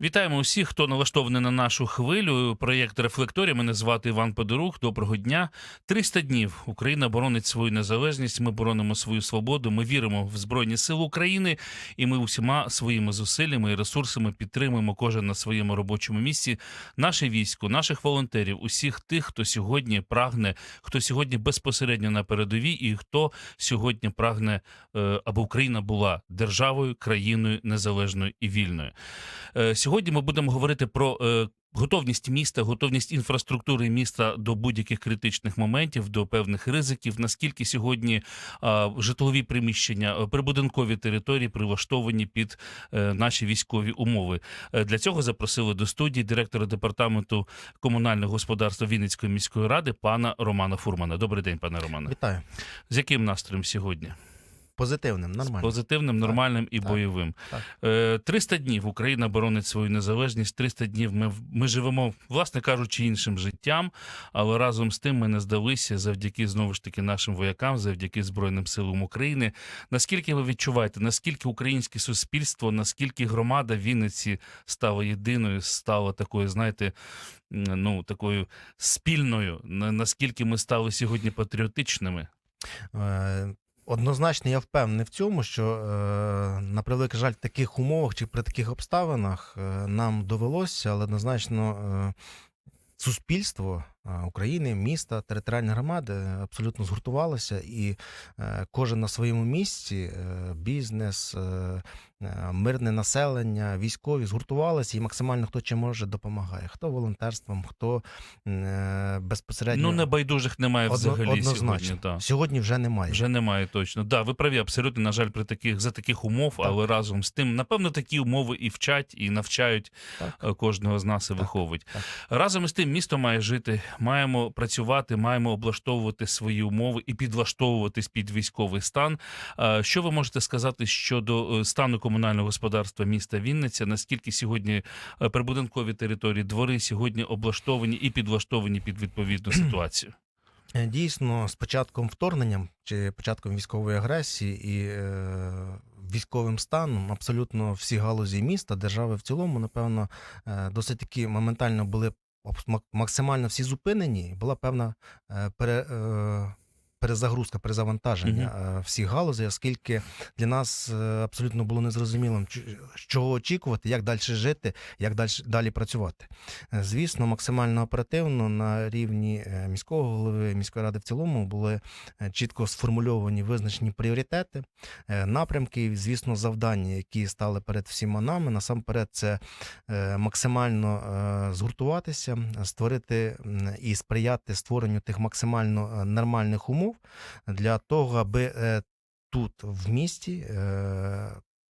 Вітаємо усіх, хто налаштований на нашу хвилю. Проєкт Рефлекторія. Мене звати Іван Подорук. Доброго дня. 300 днів Україна боронить свою незалежність. Ми боронимо свою свободу. Ми віримо в Збройні Сили України, і ми усіма своїми зусиллями і ресурсами підтримуємо кожен на своєму робочому місці наше військо, наших волонтерів, усіх тих, хто сьогодні прагне, хто сьогодні безпосередньо на передовій, і хто сьогодні прагне, е, аби Україна була державою, країною незалежною і вільною. Сьогодні ми будемо говорити про е, готовність міста, готовність інфраструктури міста до будь-яких критичних моментів, до певних ризиків. Наскільки сьогодні е, житлові приміщення, е, прибудинкові території прилаштовані під е, наші військові умови. Е, Для цього запросили до студії директора департаменту комунального господарства Вінницької міської ради пана Романа Фурмана. Добрий день, пане Романе. Вітаю. З яким настроєм сьогодні? Позитивним, нормально. Позитивним, нормальним і так, бойовим. так. Е, 300 днів Україна боронить свою незалежність. 300 днів ми, ми живемо, власне кажучи, іншим життям, але разом з тим ми не здалися завдяки знову ж таки нашим воякам, завдяки Збройним силам України. Наскільки ви відчуваєте, наскільки українське суспільство, наскільки громада Вінниці стала єдиною, стала такою, знаєте, ну такою спільною, наскільки ми стали сьогодні патріотичними? Однозначно, я впевнений в цьому, що е, на превеликий жаль, в таких умовах чи при таких обставинах е, нам довелося, але однозначно е, суспільство України, міста, територіальні громади абсолютно згуртувалося, і е, кожен на своєму місці, е, бізнес, е, е, мирне населення, військові згуртувалися і максимально хто чим може допомагає. Хто волонтерством, хто е, безпосередньо Ну небайдужих немає взагалі однозначно. сьогодні. Так. Сьогодні вже немає. Вже немає точно. Да, ви праві, абсолютно, на жаль, при таких за таких умов, але разом з тим, напевно, такі умови і вчать, і навчають Так. е, кожного з нас і Так, виховують. так. Разом із тим, місто має жити, маємо працювати, маємо облаштовувати свої умови і підлаштовуватись під військовий стан. Що ви можете сказати щодо е, стану комунального господарства міста Вінниця? Наскільки сьогодні е, прибудинкові території, двори сьогодні облаштовані і підлаштовані під відповідну ситуацію? Е, Дійсно, з початком вторгнення чи початком військової агресії і е, військовим станом абсолютно всі галузі міста, держави в цілому, напевно, е, досить таки моментально були максимально всі зупинені. Була певна е, пере, е, перезагрузка, перезавантаження е, всіх галузей, оскільки для нас е, абсолютно було незрозумілим, чого очікувати, як далі жити, як далі, далі працювати. Е, Звісно, максимально оперативно на рівні міського голови, міської ради в цілому були чітко сформульовані визначені пріоритети, напрямки, і, звісно, завдання, які стали перед всіма нами. Насамперед, це максимально згуртуватися, створити і сприяти створенню тих максимально нормальних умов для того, аби е, тут в місті.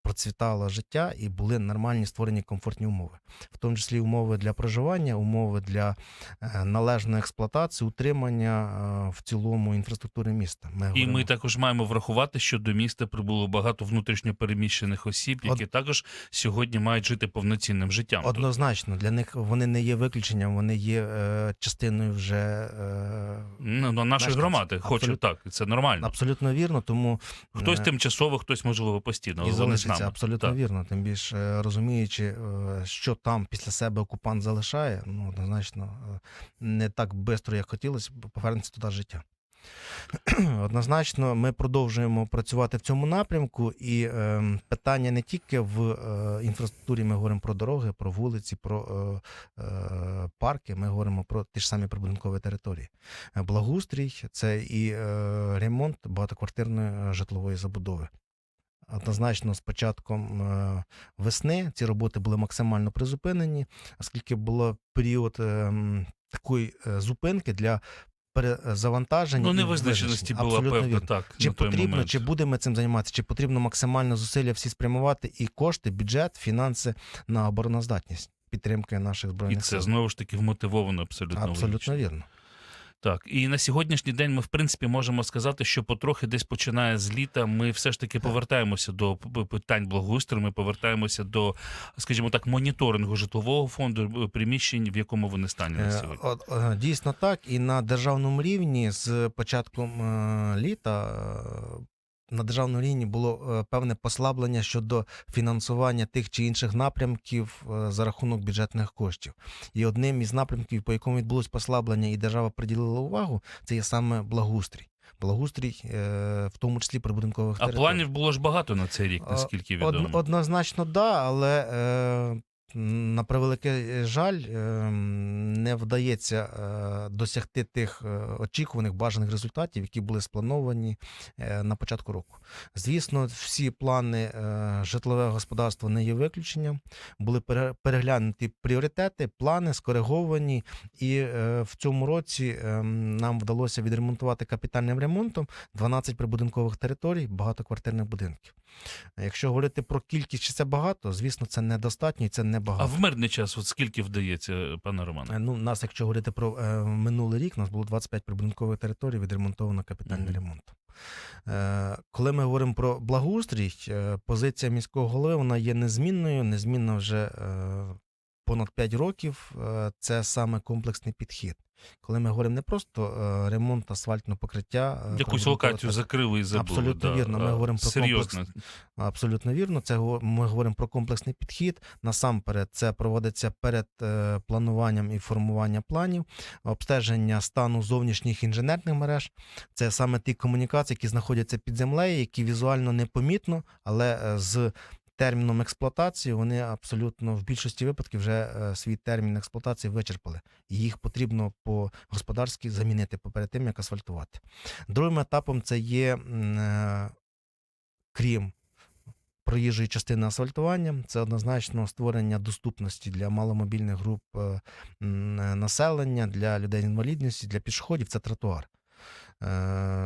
Процвітало життя і були нормальні створені комфортні умови, в тому числі умови для проживання, умови для е, належної експлуатації, утримання е, в цілому інфраструктури міста. Ми І говоримо- ми також маємо врахувати, що до міста прибуло багато внутрішньопереміщених осіб, які Од- також сьогодні мають жити повноцінним життям. Однозначно, для них вони не є виключенням, вони є е, частиною вже е, Ну, на нашої мешканців. громади хочу так, це нормально. абсолютно вірно. Тому Хтось е, тимчасово, хтось можливо постійно, і нами. абсолютно Так. вірно. Тим більше е, розуміючи, е, що там після себе окупант залишає, ну однозначно е, не так швидко, як хотілося, повернеться туди життя. Однозначно, ми продовжуємо працювати в цьому напрямку, і е, питання не тільки в е, інфраструктурі. Ми говоримо про дороги, про вулиці, про е, е, парки. Ми говоримо про ті ж самі прибудинкові території. Благоустрій це і е, ремонт багатоквартирної житлової забудови. Однозначно, з початком е, весни ці роботи були максимально призупинені, оскільки було період е, такої е, зупинки для перезавантаження. Ну, невизначеності була вірно. так. Чи на той потрібно, момент. чи будемо цим займатися, чи потрібно максимально зусилля всі спрямувати і кошти, бюджет, фінанси на обороноздатність підтримки наших І збройних це сил. знову ж таки вмотивовано абсолютно. Абсолютно вірно. Так, і на сьогоднішній день ми, в принципі, можемо сказати, що потрохи десь починає з літа. Ми все ж таки повертаємося до питань благоустрою. Ми повертаємося до, скажімо так, моніторингу житлового фонду е, приміщень, в якому вони стані на Е, сьогодні. е, Дійсно так. І на державному рівні з початком літа. На державному рівні було е, певне послаблення щодо фінансування тих чи інших напрямків е, за рахунок бюджетних коштів. І одним із напрямків, по якому відбулось послаблення, і держава приділила увагу, це є саме благоустрій. Благоустрій, е, в тому числі прибудинкових А планів було ж багато на цей рік, наскільки відомо. однозначно, да, але на превеликий жаль, е, не вдається е, досягти тих е, очікуваних бажаних результатів, які були сплановані е, на початку року. Звісно, всі плани е, житлового господарства не є виключенням. Були переглянуті пріоритети, плани скориговані, і е, в цьому році е, нам вдалося відремонтувати капітальним ремонтом 12 прибудинкових територій, багатоквартирних будинків. Якщо говорити про кількість, чи це багато, звісно, це недостатньо і це не А в мирний час, от скільки вдається, пане Романе? Е, Ну, у нас, якщо говорити про е, минулий рік, у нас було 25 прибудинкових територій, відремонтовано капітальний Мгм. ремонтом. Е, коли ми говоримо про благоустрій, е, позиція міського голови вона є незмінною, незмінна вже е, понад 5 років. Е, це саме комплексний підхід. Коли ми говоримо не просто е, ремонт асфальтного покриття, е, Якусь прибудинкового локацію закрили і забули. Абсолютно да, вірно. Ми а, говоримо про серйозно. Абсолютно вірно. Це ми говоримо про комплексний підхід. Насамперед, це проводиться перед плануванням і формуванням планів, обстеження стану зовнішніх інженерних мереж. Це саме ті комунікації, які знаходяться під землею, які візуально непомітно, але з терміном експлуатації вони абсолютно в більшості випадків вже е, свій термін експлуатації вичерпали. І їх потрібно по господарськи замінити поперед тим, як асфальтувати. Другим етапом це є, е, крім проїжджої частини асфальтування, це однозначно створення доступності для маломобільних груп е, населення, для людей з інвалідністю, для пішоходів це тротуар.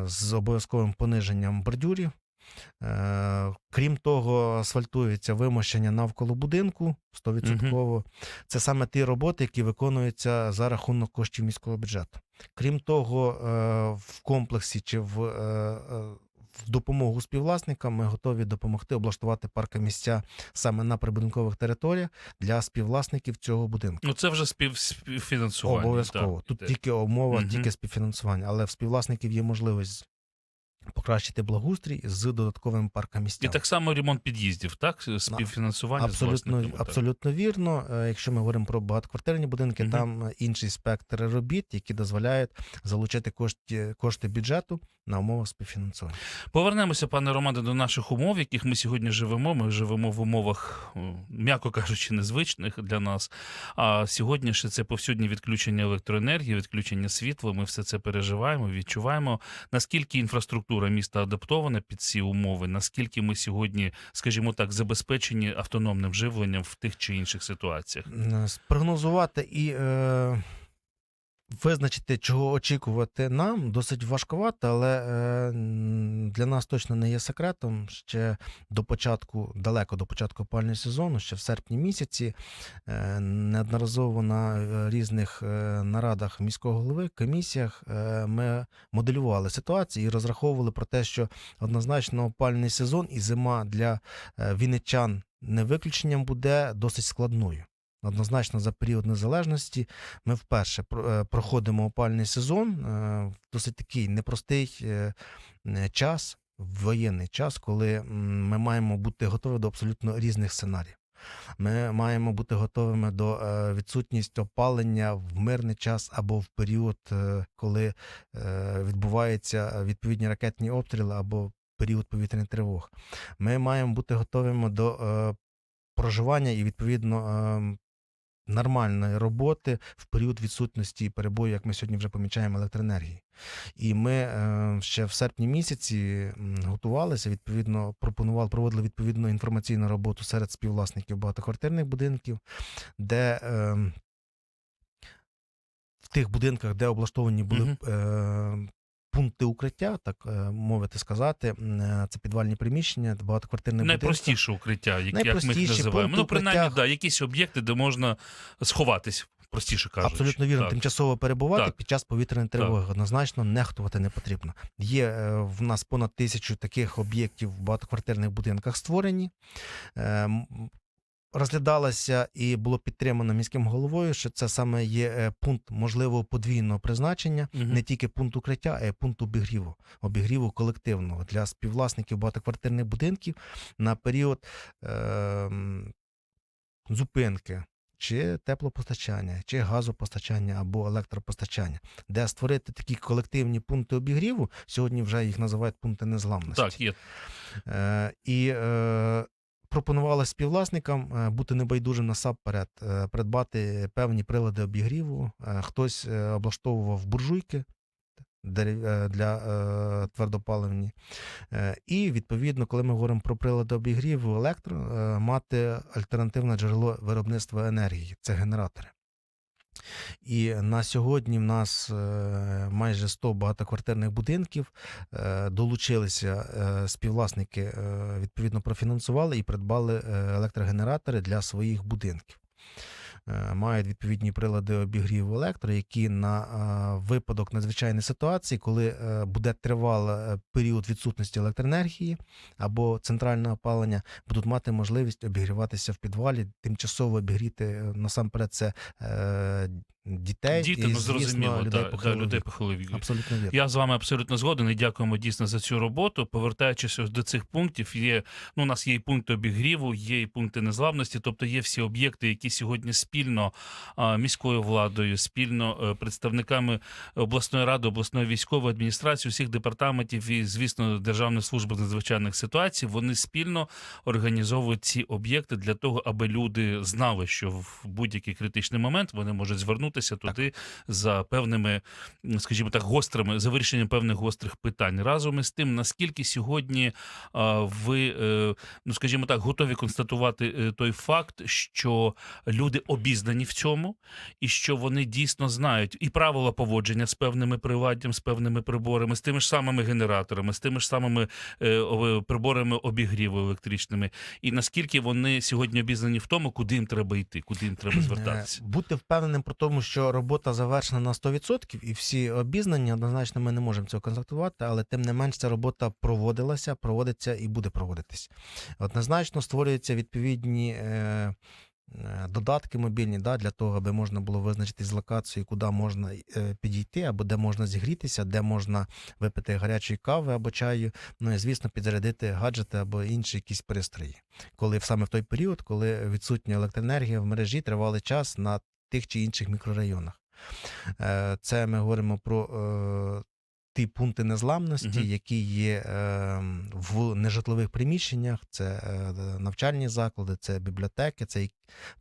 З обов'язковим пониженням бордюрів. Е, Крім того, асфальтується вимощення навколо будинку 100%. Це саме ті роботи, які виконуються за рахунок коштів міського бюджету. Крім того, е, в комплексі чи в, е, в допомогу співвласникам ми готові допомогти облаштувати паркомісця саме на прибудинкових територіях для співвласників цього будинку. Ну це вже спів, співфінансування. Обов'язково. так, Тут іде. тільки умова, Мгм. тільки співфінансування, але в співвласників є можливість покращити благоустрій з додатковими І так само ремонт під'їздів, так? Співфінансування з Абсолютно, власниками, абсолютно вірно. Е, Якщо ми говоримо про багатоквартирні будинки, Мгм. там е, інший спектр робіт, які дозволяють залучити кошти, кошти бюджету на умовах співфінансування. Повернемося, пане Романе, до наших умов, в яких ми сьогодні живемо. Ми живемо в умовах, м'яко кажучи, незвичних для нас. А сьогодні ще це повсюдні відключення електроенергії, відключення світла. Ми все це переживаємо, відчуваємо. Наскільки інфраструктура міста адаптована під ці умови, наскільки ми сьогодні, скажімо так, забезпечені автономним живленням в тих чи інших ситуаціях. Спрогнозувати і е, визначити, чого очікувати нам, досить важкувато, але е, для нас точно не є секретом. Ще до початку, далеко до початку опального сезону, ще в серпні місяці, е, неодноразово на е, різних нарадах міського голови, комісіях ми моделювали ситуацію і розраховували про те, що однозначно опальний сезон і зима для вінничан не виключенням буде досить складною. Однозначно, за період незалежності ми вперше е, проходимо опальний сезон, е, в досить такий непростий е, е, час, воєнний час, коли ми маємо бути готові до абсолютно різних сценаріїв. Ми маємо бути готовими до е, відсутності опалення в мирний час або в період, е, коли е, відбуваються відповідні ракетні обстріли або період повітряних тривог. Ми маємо бути готовими до е, проживання і відповідно е, нормальної роботи в період відсутності перебою, як ми сьогодні вже помічаємо електроенергії. І ми е, ще в серпні місяці готувалися, відповідно, пропонували, проводили відповідну інформаційну роботу серед співвласників багатоквартирних будинків, де е, в тих будинках, де облаштовані були Мгм. е, пункти укриття, так е, мовити сказати, е, це підвальні приміщення, багатоквартирних будинків. Найпростіше укриття, як, як ми їх називаємо. Ну, принаймні, укриття. да, якісь об'єкти, де можна сховатись. простіше кажучи. Абсолютно вірно. Так. Тимчасово перебувати Так. під час повітряної тривоги однозначно нехтувати не потрібно. Є е, в нас понад тисячу таких об'єктів в багатоквартирних будинках створені. Е, м, Розглядалося і було підтримано міським головою, що це саме є е, пункт можливого подвійного призначення, Мгм. не тільки пункт укриття, а й пункт обігріву, обігріву колективного для співвласників багатоквартирних будинків на період е, зупинки чи теплопостачання, чи газопостачання або електропостачання, де створити такі колективні пункти обігріву. Сьогодні вже їх називають пункти незламності. Так, є. Е, і е, пропонували співвласникам е, бути небайдужим насамперед, е, придбати певні прилади обігріву. Е, хтось облаштовував буржуйки для твердопаливні. І відповідно, коли ми говоримо про прилади обігріву електро, мати альтернативне джерело виробництва енергії це генератори. І на сьогодні в нас е, майже 100 багатоквартирних будинків е, долучилися е, співвласники, відповідно профінансували і придбали електрогенератори для своїх будинків. Е, Мають відповідні прилади обігріву електро, які на е, випадок надзвичайної ситуації, коли е, буде тривалий період відсутності електроенергії або центрального опалення, будуть мати можливість обігріватися в підвалі, тимчасово обігріти насамперед це дітей Діти, і, ну звісно, зрозуміло, людей да, похилого людей похилого віку. Абсолютно вірно. Я з вами абсолютно згоден і дякуємо дійсно за цю роботу. Повертаючись ось до цих пунктів, є ну, у нас є і пункти обігріву, є і пункти незламності, тобто є всі об'єкти, які сьогодні спільно а, міською владою, спільно е, представниками обласної ради, обласної військової адміністрації, всіх департаментів і, звісно, Державної служби з надзвичайних ситуацій. Вони спільно організовують ці об'єкти для того, аби люди знали, що в будь-який критичний момент вони можуть звернутися туди за певними, скажімо так, гострими за вирішенням певних гострих питань. Разом із тим, наскільки сьогодні а, ви, е, ну скажімо так, готові констатувати е, той факт, що люди обізнані в цьому, і що вони дійсно знають і правила поводження з певними приладдям, з певними приборами, з тими ж самими генераторами, з тими ж самими е, приборами обігріву електричними, і наскільки вони сьогодні обізнані в тому, куди їм треба йти, куди їм треба звертатися. Е, Бути впевненим про тому, що робота завершена на 100% і всі обізнані, однозначно ми не можемо цього констатувати, але тим не менш ця робота проводилася, проводиться і буде проводитись. Однозначно створюються відповідні. Е- е, Додатки мобільні да, для того, аби можна було визначити з локацією, куди можна е, підійти, або де можна зігрітися, де можна випити гарячої кави або чаю. Ну і звісно, підзарядити гаджети або інші якісь пристрої. Коли саме в той період, коли відсутня електроенергія в мережі тривалий час на тих чи інших мікрорайонах. Е, Це ми говоримо про е, ті пункти незламності, які є е, в нежитлових приміщеннях, це навчальні заклади, це бібліотеки, це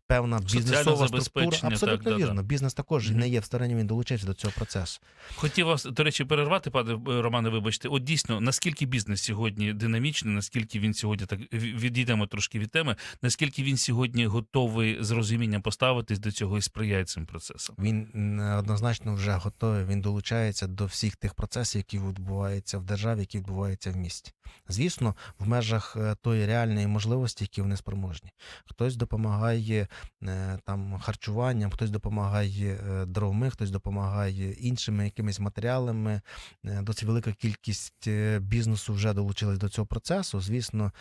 певна бізнесова структура. Абсолютно так, да-да. Бізнес також Мгм. не є в стороні, він долучився до цього процесу. Хотів вас, до речі, перервати, пане е, Романе, вибачте. От дійсно, наскільки бізнес сьогодні динамічний, наскільки він сьогодні так відійдемо трошки від теми, наскільки він сьогодні готовий з розумінням поставитись до цього і сприяє цим процесам? Він однозначно вже готовий. Він долучається до всіх тих процесів, які відбуваються в державі, які відбуваються в місті. Звісно, в межах е, тої реальної можливості, які вони спроможні. Хтось допомагає е, там харчуванням, хтось допомагає е, дровами, хтось допомагає іншими якимись матеріалами. Досить велика кількість бізнесу вже долучилась до цього процесу. Звісно,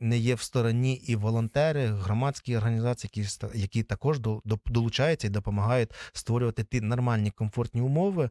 не є в стороні і волонтери, громадські організації, які, які також до- до- долучаються і допомагають створювати ті нормальні комфортні умови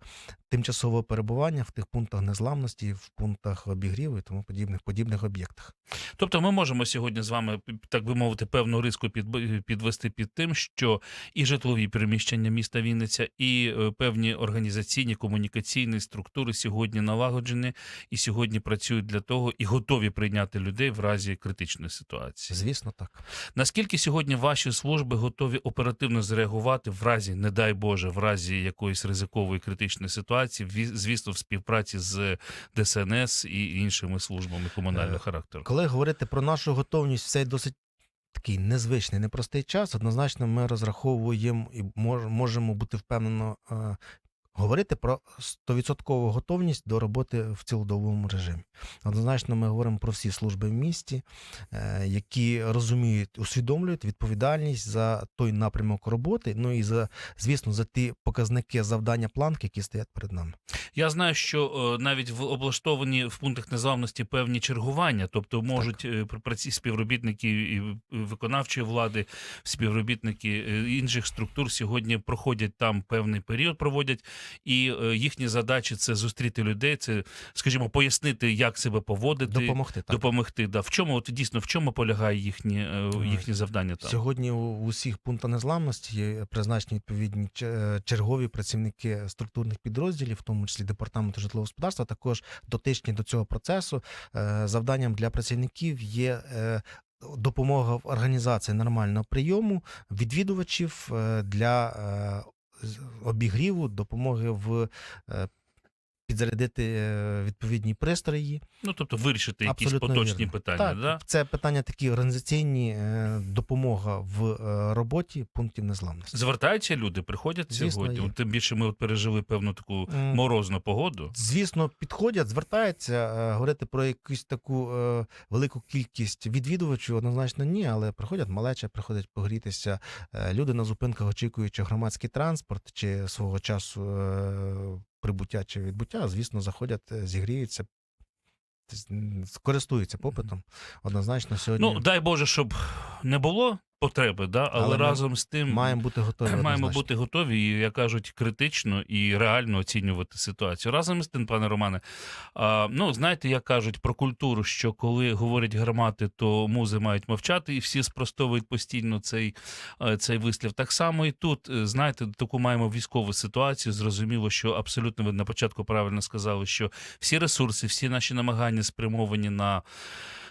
тимчасового перебування в тих пунктах незламності, в пунктах обігріву і тому подібних подібних об'єктах. Тобто, ми можемо сьогодні з вами, так би мовити, певну риску під, підвести під тим, що і житлові приміщення міста Вінниця, і е, певні організаційні комунікаційні структури сьогодні налагоджені і сьогодні працюють для того і готові прийняти людей в разі критичної ситуації. Звісно, так. Наскільки сьогодні ваші служби готові оперативно зреагувати в разі, не дай Боже, в разі якоїсь ризикової критичної ситуації, ві- звісно, в співпраці з ДСНС і іншими службами комунального Е, характеру? Коли говорити про нашу готовність в цей досить такий незвичний, непростий час, однозначно ми розраховуємо і мож- можемо бути впевнено. Говорити про 100% готовність до роботи в цілодобовому режимі. Однозначно, ми говоримо про всі служби в місті, е, які розуміють, усвідомлюють відповідальність за той напрямок роботи, ну і за, звісно, за ті показники завдання планки, які стоять перед нами. Я знаю, що е, навіть в облаштовані в пунктах незламності певні чергування, тобто можуть е, праці співробітники і виконавчої влади, співробітники інших структур сьогодні проходять там певний період, проводять, і е, їхні задачі це зустріти людей, це, скажімо, пояснити, як себе поводити, Допомогти так. допомогти. Да. В чому от дійсно в чому полягає їхні, е, Е, їхні завдання там? Сьогодні у усіх пунктах незламності є призначені відповідні че- чергові працівники структурних підрозділів, в тому числі департаменту житлового господарства, також дотичні до цього процесу. Е, Завданням для працівників є. е, Допомога в організації нормального прийому відвідувачів е, для е, обігріву, допомоги в е, підзарядити е, відповідні пристрої. Ну тобто вирішити якісь поточні вірно. питання. Так, Да? це питання такі організаційні, е, допомога в е, роботі пунктів незламності. Звертаються люди, приходять Звісно, сьогодні. є. Тим більше ми от пережили певну таку морозну погоду. Звісно, підходять, звертаються, говорити про якусь таку велику кількість відвідувачів, однозначно ні, але приходять малеча, приходять погрітися. Люди на зупинках, очікуючи громадський транспорт чи свого часу прибуття чи відбуття, звісно, заходять, е, зігріються. Користуються попитом. Однозначно, сьогодні Ну дай Боже, щоб не було потреби, да? але, Але разом з тим маємо бути готові. маємо однозначно. бути готові і, як кажуть, критично і реально оцінювати ситуацію. Разом з тим, пане Романе, а, ну знаєте, як кажуть про культуру, що коли говорять гармати, то музи мають мовчати, і всі спростовують постійно цей, е, цей вислів. Так само і тут, е, знаєте, таку маємо військову ситуацію. Зрозуміло, що абсолютно ви на початку правильно сказали, що всі ресурси, всі наші намагання спрямовані на.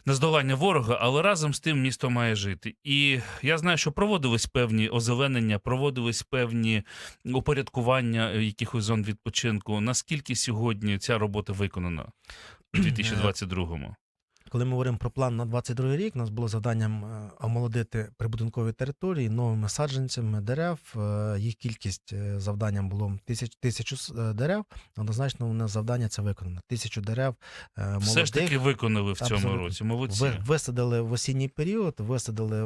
На здолання ворога, але разом з тим місто має жити. І я знаю, що проводились певні озеленення, проводились певні упорядкування е, якихось зон відпочинку. Наскільки сьогодні ця робота виконана у 2022-му? Коли ми говоримо про план на 22 рік, у нас було завданням е, омолодити прибудинкові території новими саджанцями дерев. Е, Їх кількість е, завданням було тисяч, тисячу дерев. Однозначно, у нас завдання це виконано. Тисячу дерев молодих. Все ж таки виконали в цьому Абсолютно. році. Молодці. Висадили в осінній період, висадили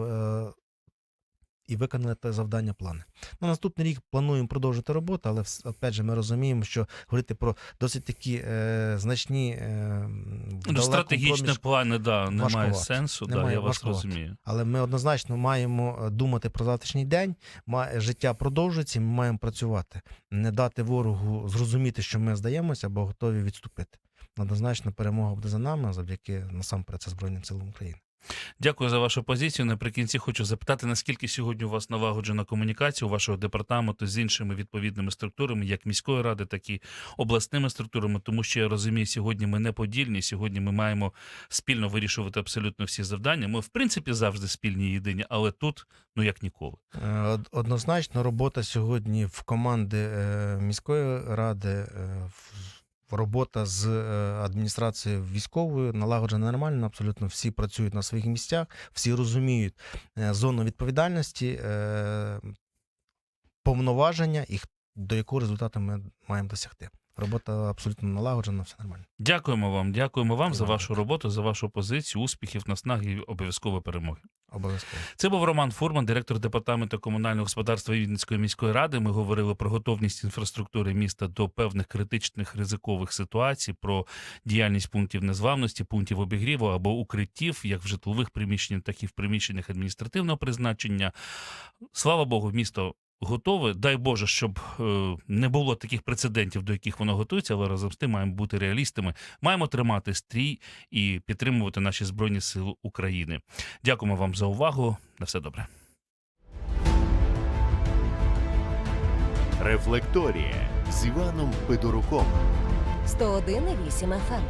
і виконали те завдання плани. На наступний рік плануємо продовжити роботу, але опять же ми розуміємо, що говорити про досить такі е, значні е, Ну, стратегічні проміж- да, да, немає важкувато. сенсу, да, Немає я вас розумію. Але ми однозначно маємо е, думати про завтрашній день. Життя продовжується, ми маємо працювати, не дати ворогу зрозуміти, що ми здаємося або готові відступити. Однозначно, перемога буде за нами завдяки насамперед це Збройним силам України. Дякую за вашу позицію. Наприкінці хочу запитати, наскільки сьогодні у вас налагоджена комунікація у вашого департаменту з іншими відповідними структурами, як міської ради, так і обласними структурами, тому що я розумію, сьогодні ми не подільні. Сьогодні ми маємо спільно вирішувати абсолютно всі завдання. Ми, в принципі, завжди спільні єдині, але тут ну як ніколи. Е, Однозначно, робота сьогодні в команди е, міської ради, е, робота з е, адміністрацією військовою налагоджена нормально. Абсолютно всі працюють на своїх місцях, всі розуміють е, зону відповідальності, е, повноваження і до якого результату ми маємо досягти. Робота абсолютно налагоджена, все нормально. Дякуємо вам, дякуємо вам за вашу роботу, за вашу позицію, успіхів, наснаги і обов'язково перемоги. Обов'язково. Це був Роман Фурман, директор департаменту комунального господарства Вінницької міської ради. Ми говорили про готовність інфраструктури міста до певних критичних ризикових ситуацій, про діяльність пунктів незламності, пунктів обігріву або укриттів, як в житлових приміщеннях, так і в приміщеннях адміністративного призначення. Слава Богу, місто. Готове, дай Боже, щоб е, не було таких прецедентів, до яких воно готується, але разом з тим маємо бути реалістами. Маємо тримати стрій і підтримувати наші збройні сили України. Дякуємо вам за увагу. На все добре. Рефлекторія з Іваном Федоруком. 101,8 FM.